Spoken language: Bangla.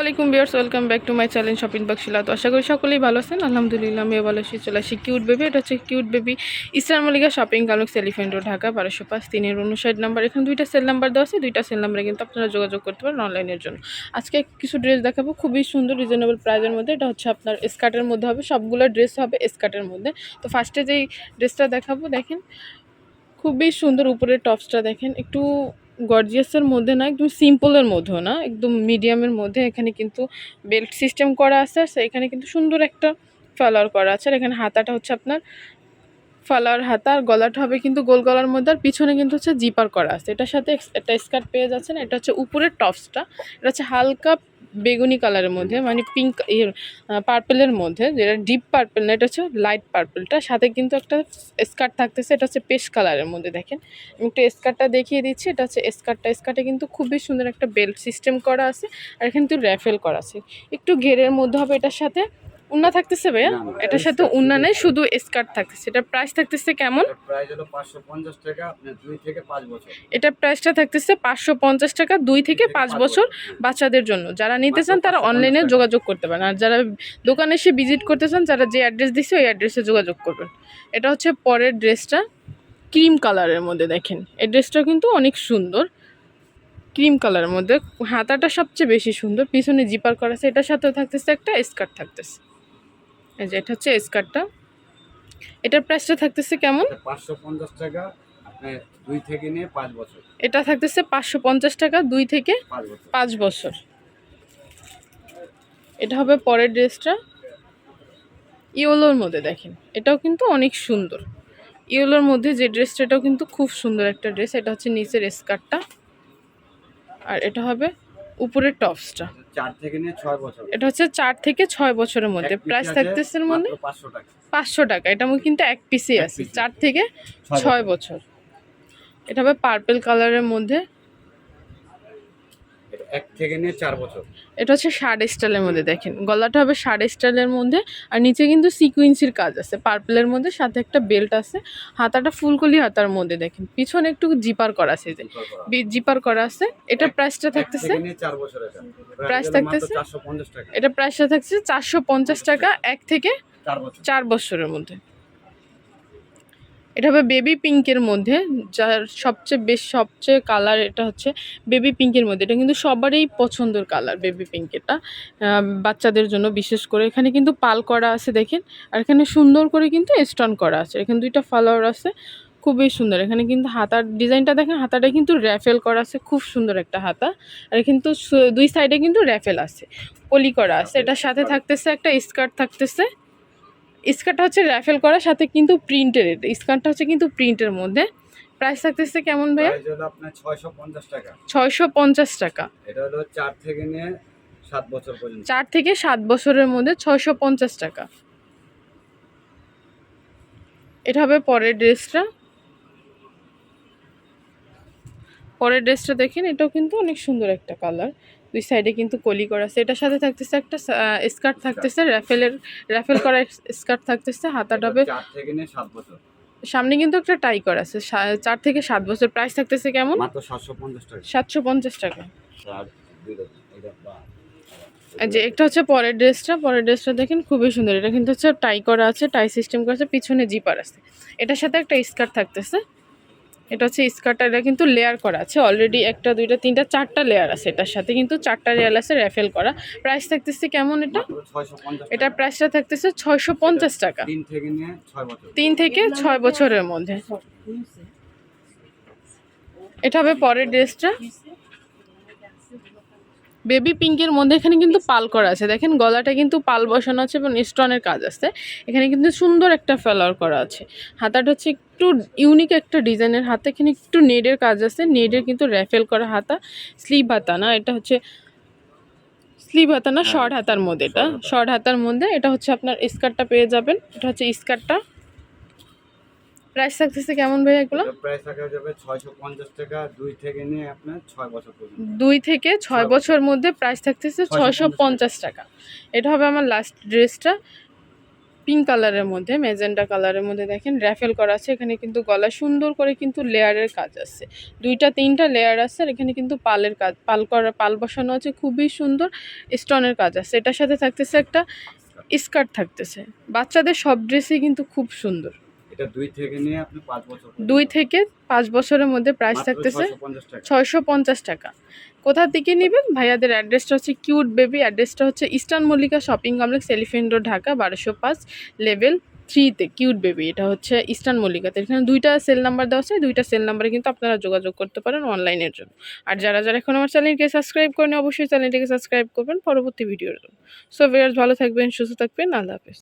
আলাইকুম viewers welcome back to my channel shopping বাক্সিলা তো আশা করি সকলেই ভালো আছেন। আলহামদুলিল্লাহ, আমিও ভালো আছি। চলে আসি কিউট বেবি এটা হচ্ছে কিউট বেবি ইসলাম Mallika shopping complex elephant road Dhaka, বারোশো পাঁচ, তিনের উনষাট নাম্বার এখানে দুইটা সেল নাম্বার দেওয়া আছে, দুইটা সেল নাম্বারে কিন্তু আপনারা যোগাযোগ করতে পারেন অনলাইনের জন্য। আজকে কিছু ড্রেস দেখাবো, খুবই সুন্দর রিজনেবল প্রাইসের মধ্যে। এটা হচ্ছে আপনার স্কার্টের মধ্যে হবে, সবগুলো ড্রেস হবে স্কার্টের মধ্যে। তো ফার্স্টে যেই ড্রেসটা দেখাবো, দেখেন, খুবই সুন্দর, উপরের টপসটা দেখেন, একটু গর্জিয়াসের মধ্যে না একদম সিম্পলের মধ্যেও না, একদম মিডিয়ামের মধ্যে এখানে কিন্তু বেল্ট সিস্টেম করা আছে, আর এখানে কিন্তু সুন্দর একটা ফলোয়ার করা আছে, আর এখানে হাতাটা হচ্ছে আপনার ফালার হাতা, আর গলাটা হবে কিন্তু গোল গলার মধ্যে, আর পিছনে কিন্তু হচ্ছে জিপার করা আছে। এটার সাথে একটা স্কার্ট পেয়ে যাচ্ছেন, এটা হচ্ছে উপরের টপসটা এটা হচ্ছে হালকা বেগুনি কালারের মধ্যে মানে পিঙ্ক ইয়ে পার্পেলের মধ্যে, যেটা ডিপ পার্পেল না, এটা হচ্ছে লাইট পার্পেলটা সাথে কিন্তু একটা স্কার্ট থাকতেছে, এটা হচ্ছে পেস্ট কালারের মধ্যে, দেখেন। আমি একটু স্কার্টটা দেখিয়ে দিচ্ছি, এটা হচ্ছে স্কার্টটা স্কার্টে কিন্তু খুবই সুন্দর একটা বেল্ট সিস্টেম করা আছে, আর এখানে কিন্তু র্যাফেল করা আছে। একটু ঘেরের মধ্যে হবে এটার সাথে। উন্না থাকতেছে ভাইয়া? এটার সাথে উন্না শুধু নেই শুধু স্কার্ট থাকতেছে। এটার প্রাইস থাকতেছে কেমন? এটার প্রাইসটা থাকতেছে পাঁচশো পঞ্চাশ টাকা দুই থেকে পাঁচ বছর বাচ্চাদের জন্য। যারা নিতে চান তারা অনলাইনে যোগাযোগ করতে পারেন। আর যারা দোকানে এসে ভিজিট করতে চান যারা যে অ্যাড্রেস দিচ্ছে ওই অ্যাড্রেসে যোগাযোগ করবেন। এটা হচ্ছে পরের ড্রেসটা। ক্রিম কালারের মধ্যে দেখেন। এই ড্রেসটা কিন্তু অনেক সুন্দর। ক্রিম কালারের মধ্যে। হাতাটা সবচেয়ে বেশি সুন্দর। পিছনে জিপার করা আছে। এটার সাথেও থাকতেছে একটা স্কার্ট থাকতেছে। এই যে এটা হচ্ছে স্কার্টটা এটার প্রাইসটা থাকতেছে কেমন? পাঁচশো পঞ্চাশ টাকা দুই থেকে নিয়ে পাঁচ বছর। এটা থাকতেছে পাঁচশো পঞ্চাশ টাকা দুই থেকে পাঁচ বছর। পাঁচ বছর। এটা হবে পরের ড্রেসটা। ইয়েলোর মধ্যে দেখেন এটাও কিন্তু অনেক সুন্দর। ইয়েলোর মধ্যে যে ড্রেসটা এটাও কিন্তু খুব সুন্দর একটা ড্রেস। এটা হচ্ছে নিচের স্কার্টটা আর এটা হবে উপরের টপসটা। চার থেকে নিয়ে ছয় বছর এটা হচ্ছে চার থেকে ছয় বছরের মধ্যে। প্রাইস থাকতেছে এর মধ্যে? পাঁচশো টাকা। পাঁচশো টাকা। এটা কিন্তু এক পিসে এক আছে। চার থেকে ছয় বছর। এটা হবে পার্পেল কালারের মধ্যে। এক থেকে নিয়ে চার বছর। এটা হচ্ছে শার্ট স্টাইলের মধ্যে দেখেন। গলাটা হবে শার্ট স্টাইলের মধ্যে আর নিচে কিন্তু সিকুয়েন্সির কাজ আছে। পার্পলের মধ্যে সাথে একটা বেল্ট আছে। হাতাটা ফুলকলি হাতার মধ্যে দেখেন। পিছনে একটু জিপার করা আছে যে। জিপার করা। আছে। এটা প্রাইসটা থাকতেছে? মাত্র থাকতেছে? চারশো পঞ্চাশ টাকা। এটা প্রাইসটা থাকছে চারশো পঞ্চাশ টাকা এক থেকে চার বছরের মধ্যে। এটা হবে বেবি পিঙ্কের মধ্যে, যার সবচেয়ে বেশ সবচেয়ে কালার এটা হচ্ছে বেবি পিঙ্কের মধ্যে। এটা কিন্তু সবারই পছন্দের কালার বেবি পিঙ্ক এটা বাচ্চাদের জন্য বিশেষ করে। এখানে কিন্তু পাল করা আছে দেখেন, আর এখানে সুন্দর করে কিন্তু স্টোন করা আছে। এখানে দুইটা ফ্লাওয়ার আছে, খুবই সুন্দর। এখানে কিন্তু হাতার ডিজাইনটা দেখেন, হাতাটা কিন্তু র্যাফেল করা আছে, খুব সুন্দর একটা হাতা। আর কিন্তু দুই সাইডে কিন্তু র্যাফেল আছে, পলি করা আছে। এটার সাথে থাকতেছে একটা স্কার্ট থাকতেছে। স্কার্টটা হচ্ছে র্যাফেল করা সাথে কিন্তু প্রিন্টের এটা স্কার্টটা হচ্ছে কিন্তু প্রিন্টের মধ্যে। প্রাইস থাকতেছে কেমন ভাইয়া? হলো আপনার ছয়শো পঞ্চাশ টাকা। ছয়শো পঞ্চাশ টাকা। এটা হলো চার থেকে নিয়ে সাত বছর পর্যন্ত। চার থেকে সাত বছরের মধ্যে ছয়শো পঞ্চাশ টাকা। এটা হবে পরের ড্রেসটা। পরের ড্রেসটা দেখেন এটাও কিন্তু অনেক সুন্দর একটা কালার দুই সাইডে কিন্তু কলি করা আছে। এটার সাথে থাকতেছে একটা স্কার্ট থাকতেছে র্যাফেলের র্যাফেল করা স্কার্ট থাকতেছে হাতাটা হবে চার থেকে নিয়ে সাত বছর। সামনে কিন্তু একটা টাই করা আছে চার থেকে সাত বছর। প্রাইস থাকতেছে কেমন? সাতশো পঞ্চাশ টাকা। যে একটা হচ্ছে পরের ড্রেসটা পরের ড্রেসটা দেখেন খুবই সুন্দর। এটা কিন্তু হচ্ছে টাই করা আছে টাই সিস্টেম করা আছে পিছনে জিপার আছে। এটার সাথে একটা স্কার্ট থাকতেছে। এটা হচ্ছে স্কার্টটা এটা কিন্তু লেয়ার করা আছে। অলরেডি একটা দুইটা তিনটা চারটা লেয়ার আছে এটার সাথে। কিন্তু চারটা লেয়ার আছে র্যাফেল করা। প্রাইস থাকতেছে কেমন এটা? এটা প্রাইসটা থাকতেছে ছয়শো পঞ্চাশ টাকা। তিন থেকে ছয় বছরের। মধ্যে। এটা হবে পরের ড্রেসটা বেবি পিঙ্কের মধ্যে এখানে কিন্তু পাল করা আছে। দেখেন গলাটা কিন্তু পাল বসানো আছে এবং স্টোনের কাজ আছে। এখানে কিন্তু সুন্দর একটা ফ্লাওয়ার করা আছে। হাতাটা হচ্ছে একটু ইউনিক একটা ডিজাইনের হাতে। এখানে একটু নেডের কাজ আছে। নেডের কিন্তু র্যাফেল করা হাতা। স্লিভ হাতা না এটা হচ্ছে স্লিভ হাতা না হ্যাঁ, শর্ট হাতার মধ্যে এটা। শর্ট হাতার মধ্যে এটা হচ্ছে আপনার স্কার্টটা পেয়ে যাবেন। এটা হচ্ছে স্কার্টটা। প্রাইস থাকতেছে কেমন ভাই এগুলো? প্রাইস থাকা যাবে ছয়শো পঞ্চাশ টাকা দুই থেকে নিয়ে আপনার ছয় বছর পর্যন্ত। দুই থেকে ছয় ছয় বছর মধ্যে প্রাইস থাকতেছে ছয়শো 650 পঞ্চাশ টাকা। এটা হবে আমার লাস্ট ড্রেসটা পিঙ্ক কালারের মধ্যে মেজেন্ডা কালারের মধ্যে দেখেন র্যাফেল করা আছে। এখানে কিন্তু গলা সুন্দর করে কিন্তু লেয়ারের কাজ আছে। দুইটা তিনটা লেয়ার আছে আর এখানে কিন্তু পালের কাজ পাল করা পাল বসানো আছে। খুবই সুন্দর স্টোনের কাজ আছে। এটার সাথে থাকতেছে একটা স্কার্ট থাকতেছে। বাচ্চাদের সব ড্রেসই কিন্তু খুব সুন্দর। এটা দুই থেকে নিয়ে আপনি পাঁচ বছর দুই থেকে পাঁচ বছরের মধ্যে প্রাইস থাকতেছে ছয়শো পঞ্চাশ টাকা। কোথা থেকে নেবেন? ভাইয়াদের অ্যাড্রেসটা হচ্ছে কিউট বেবি অ্যাড্রেসটা হচ্ছে eastern Mallika shopping complex elephant road Dhaka বারোশো পাঁচ লেভেল থ্রিতে কিউট বেবি এটা হচ্ছে ইস্টার্ন মল্লিকাতে এখানে দুইটা সেল নাম্বার দেওয়া আছে দুইটা সেল নাম্বারে কিন্তু আপনারা যোগাযোগ করতে পারেন অনলাইনের জন্য। আর যারা যারা এখন আমার চ্যানেলকে সাবস্ক্রাইব করেন অবশ্যই চ্যানেলটিকে সাবস্ক্রাইব করবেন পরবর্তী ভিডিওর জন্য। সো ভিউয়ার্স ভালো থাকবেন সুস্থ থাকবেন আল্লাহ হাফেজ।